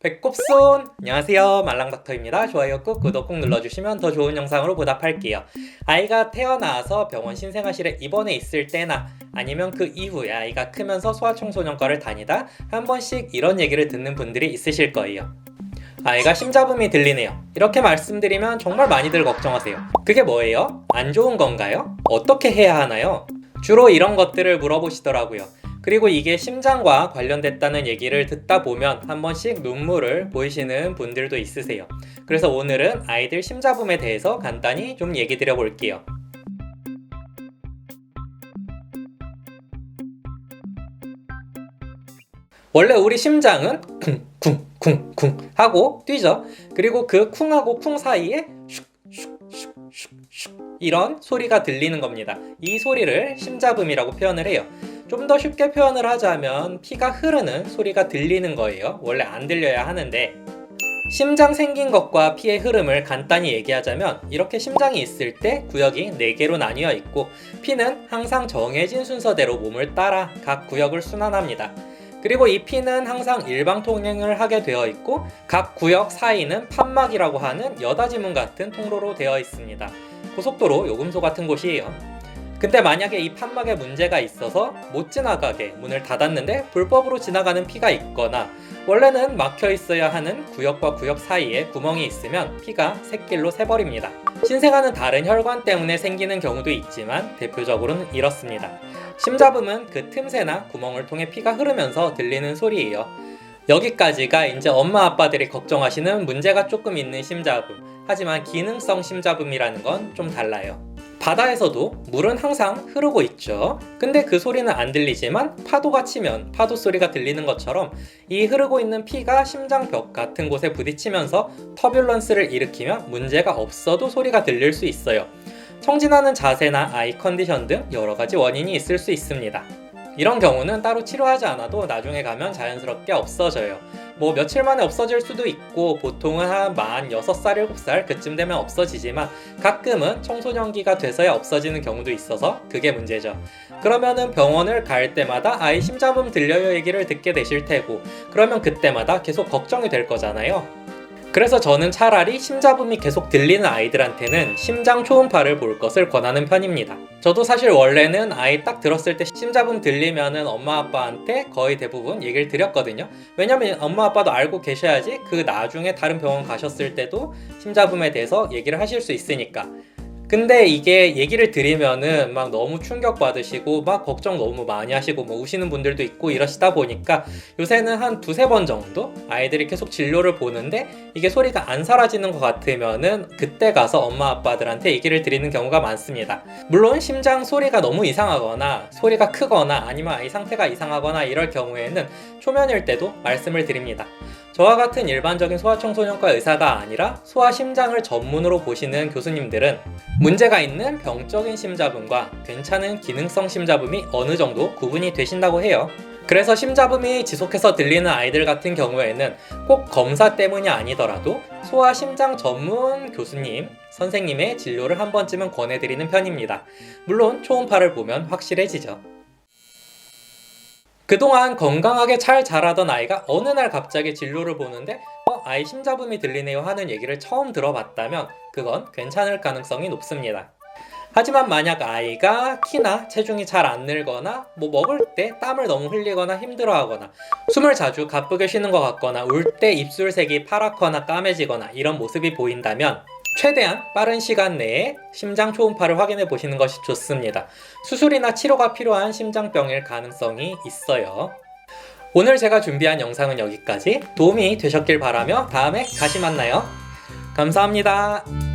배꼽손! 안녕하세요 말랑닥터입니다 좋아요 꾹 구독 꾹 눌러주시면 더 좋은 영상으로 보답할게요 아이가 태어나서 병원 신생아실에 입원해 있을 때나 아니면 그 이후에 아이가 크면서 소아청소년과를 다니다 한 번씩 이런 얘기를 듣는 분들이 있으실 거예요 아이가 심잡음이 들리네요 이렇게 말씀드리면 정말 많이들 걱정하세요 그게 뭐예요? 안 좋은 건가요? 어떻게 해야 하나요? 주로 이런 것들을 물어보시더라고요 그리고 이게 심장과 관련됐다는 얘기를 듣다 보면 한 번씩 눈물을 보이시는 분들도 있으세요. 그래서 오늘은 아이들 심잡음에 대해서 간단히 좀 얘기 드려 볼게요. 원래 우리 심장은 쿵쿵쿵쿵 하고 뛰죠. 그리고 그 쿵하고 쿵 사이에 슉슉슉슉 이런 소리가 들리는 겁니다. 이 소리를 심잡음이라고 표현을 해요. 좀 더 쉽게 표현을 하자면 피가 흐르는 소리가 들리는 거예요. 원래 안 들려야 하는데 심장 생긴 것과 피의 흐름을 간단히 얘기하자면 이렇게 심장이 있을 때 구역이 4개로 나뉘어 있고 피는 항상 정해진 순서대로 몸을 따라 각 구역을 순환합니다. 그리고 이 피는 항상 일방 통행을 하게 되어 있고 각 구역 사이는 판막이라고 하는 여다지문 같은 통로로 되어 있습니다. 고속도로 요금소 같은 곳이에요. 근데 만약에 이 판막에 문제가 있어서 못 지나가게 문을 닫았는데 불법으로 지나가는 피가 있거나 원래는 막혀 있어야 하는 구역과 구역 사이에 구멍이 있으면 피가 샛길로 새버립니다. 신생아는 다른 혈관 때문에 생기는 경우도 있지만 대표적으로는 이렇습니다. 심잡음은 그 틈새나 구멍을 통해 피가 흐르면서 들리는 소리예요. 여기까지가 이제 엄마 아빠들이 걱정하시는 문제가 조금 있는 심잡음. 하지만 기능성 심잡음이라는 건 좀 달라요. 바다에서도 물은 항상 흐르고 있죠. 근데 그 소리는 안 들리지만 파도가 치면 파도 소리가 들리는 것처럼 이 흐르고 있는 피가 심장벽 같은 곳에 부딪히면서 터뷸런스를 일으키면 문제가 없어도 소리가 들릴 수 있어요. 청진하는 자세나 아이 컨디션 등 여러 가지 원인이 있을 수 있습니다. 이런 경우는 따로 치료하지 않아도 나중에 가면 자연스럽게 없어져요. 뭐 며칠 만에 없어질 수도 있고 보통은 한만 6살, 7살 그쯤 되면 없어지지만 가끔은 청소년기가 돼서야 없어지는 경우도 있어서 그게 문제죠. 그러면은 병원을 갈 때마다 아이 심잡음 들려요 얘기를 듣게 되실 테고 그러면 그때마다 계속 걱정이 될 거잖아요. 그래서 저는 차라리 심잡음이 계속 들리는 아이들한테는 심장 초음파를 볼 것을 권하는 편입니다. 저도 사실 원래는 아이 딱 들었을 때 심잡음 들리면은 엄마 아빠한테 거의 대부분 얘기를 드렸거든요. 왜냐면 엄마 아빠도 알고 계셔야지 그 나중에 다른 병원 가셨을 때도 심잡음에 대해서 얘기를 하실 수 있으니까. 근데 이게 얘기를 드리면은 막 너무 충격받으시고 막 걱정 너무 많이 하시고 뭐 우시는 분들도 있고 이러시다 보니까 요새는 한 두세 번 정도 아이들이 계속 진료를 보는데 이게 소리가 안 사라지는 것 같으면은 그때 가서 엄마 아빠들한테 얘기를 드리는 경우가 많습니다. 물론 심장 소리가 너무 이상하거나 소리가 크거나 아니면 아이 상태가 이상하거나 이럴 경우에는 초면일 때도 말씀을 드립니다. 저와 같은 일반적인 소아청소년과 의사가 아니라 소아 심장을 전문으로 보시는 교수님들은 문제가 있는 병적인 심잡음과 괜찮은 기능성 심잡음이 어느 정도 구분이 되신다고 해요. 그래서 심잡음이 지속해서 들리는 아이들 같은 경우에는 꼭 검사 때문이 아니더라도 소아 심장 전문 교수님, 선생님의 진료를 한 번쯤은 권해드리는 편입니다. 물론 초음파를 보면 확실해지죠. 그동안 건강하게 잘 자라던 아이가 어느 날 갑자기 진료를 보는데 어, 아이 심잡음이 들리네요 하는 얘기를 처음 들어봤다면 그건 괜찮을 가능성이 높습니다. 하지만 만약 아이가 키나 체중이 잘 안 늘거나 뭐 먹을 때 땀을 너무 흘리거나 힘들어하거나 숨을 자주 가쁘게 쉬는 것 같거나 울 때 입술색이 파랗거나 까매지거나 이런 모습이 보인다면 최대한 빠른 시간 내에 심장 초음파를 확인해 보시는 것이 좋습니다. 수술이나 치료가 필요한 심장병일 가능성이 있어요. 오늘 제가 준비한 영상은 여기까지 도움이 되셨길 바라며 다음에 다시 만나요. 감사합니다.